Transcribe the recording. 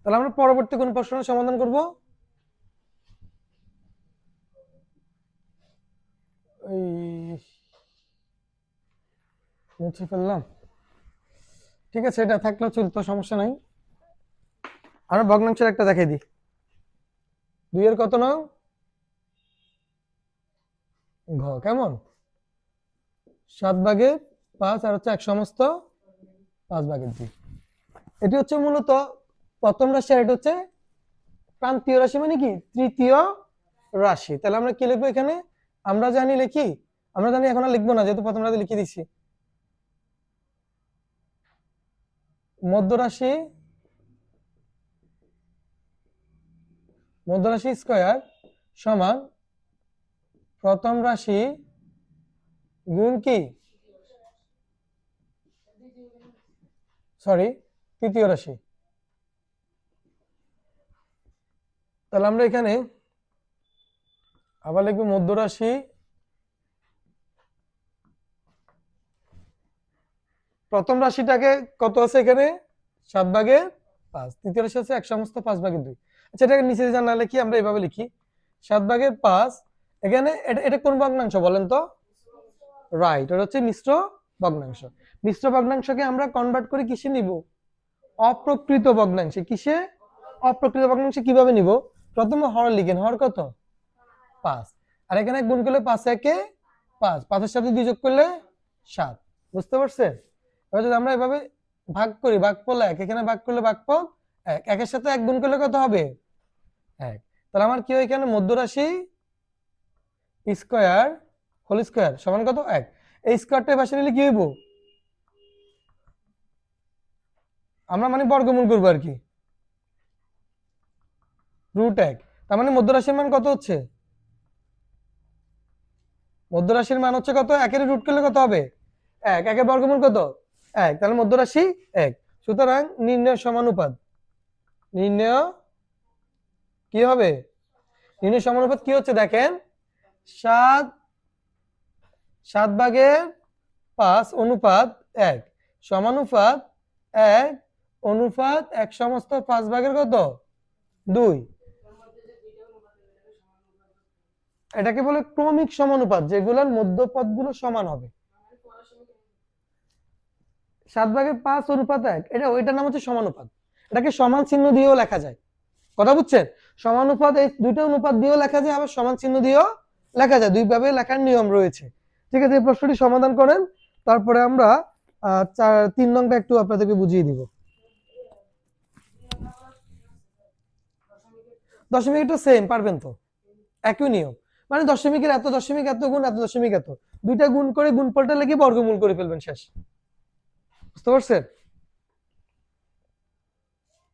তাহলে আমরা পরবর্তী কোন প্রশ্নের সমাধান করব? মুছে ফেললাম। ঠিক আছে, এটা থাকলেও চলতো, সমস্যা নাই। আমরা ভগ্নাংশের একটা দেখাই দিই। দুইয়ের কত নাও ঘ, কেমন? সাত ভাগের পাঁচ আর হচ্ছে এক সমস্ত পাঁচ ভাগের দুই। এটি হচ্ছে মূলত প্রথম রাশি আর এটা হচ্ছে প্রান্তীয় রাশি মানে কি? তৃতীয় রাশি। তাহলে আমরা কি লিখব এখানে? আমরা জানি লিখি? আমরা জানি এখন আর লিখব না, যেহেতু প্রথম রাশি লিখে দিচ্ছি মধ্য রাশি মধ্য রাশি স্কয়ার সমান প্রথম রাশি গুণ কি? সরি, তৃতীয় রাশি। তাহলে আমরা এখানে আবার লিখব মধ্য রাশি প্রথম রাশিটাকে কত আছে এখানে? সাত ভাগের পাঁচ। তৃতীয় রাশি আছে এক সমস্ত পাঁচ ভাগের দুই। আচ্ছা এটাকে নিচে জানা লিখি আমরা এভাবে লিখি? সাত ভাগের পাঁচ। এখানে এটা এটা কোন ভগ্নাংশ বলেন তো? রাইট এটা হচ্ছে মিশ্র ভগ্নাংশ। মিশ্র ভগ্নাংশকে আমরা কনভার্ট করে কিসে নিব? অপ্রকৃত ভগ্নাংশে। কিসে? অপ্রকৃত ভগ্নাংশে কীভাবে নিব? প্রথমে হর লিখেন হর কত? পাঁচ। আর এখানে গুণ করলে পাঁচ, একে পাঁচ। পাঁচের সাথে দুই যোগ করলে সাত। বুঝতে পারছেন? এবার যদি আমরা এভাবে ভাগ করি, ভাগফল এক, এখানে ভাগ করলে ভাগফল এক। একের সাথে এক গুণ করলে কত হবে? এক। তাহলে আমার কি হয় এখানে? মধ্য রাশি স্কয়ার, হোল স্কয়ার সমান কত? এক। এই স্কয়ারটা পাশে নিলে কি হইব? আমরা মানে বর্গমূল করব আর কি। রুট এক তার মানে মধ্যরাশির মান কত হচ্ছে? মধ্যরাশির মান হচ্ছে কত? একের রুট করলে কত হবে? এক। একের বর্গমূল কত? এক। তাহলে মধ্যরাশি এক। সুতরাং নির্ণয় সমানুপাত। নির্ণয় কি হবে? নির্ণয় সমানুপাত কি হচ্ছে দেখেন? সাত সাত ভাগের পাঁচ অনুপাত এক। সমানুপাত এক, অনুপাত এক সমস্ত পাঁচ ভাগের কত? দুই। এটাকে বলে ক্রমিক সমানুপাত, যেগুলোর মধ্যপদগুলো সমান হবে। সাত ভাগের পাঁচ অনুপাত এক, এটা ওইটার নাম হচ্ছে সমানুপাত। এটাকে সমান চিহ্ন দিয়েও লেখা যায়। কথা বুঝছেন? সমানুপাত এই দুইটা অনুপাত দিয়েও লেখা যায়, আবার সমান চিহ্ন দিয়েও লেখা যায়। দুইভাবে লেখার নিয়ম রয়েছে। ঠিক আছে, এই প্রশ্নটি সমাধান করেন। তারপরে আমরা চার, তিন নংটা একটু আপনাদেরকে বুঝিয়ে দিব। দশমিকটা সেম পারবেন তো? একই নিয়ম। মানে দশমিকের এত দশমিক, এত গুণ, এত দশমিক, এত। দুইটা গুণ করে গুণ গুণফলটা লেগে বর্গমূল করে ফেলবেন শেষ। বুঝতে পারছেন?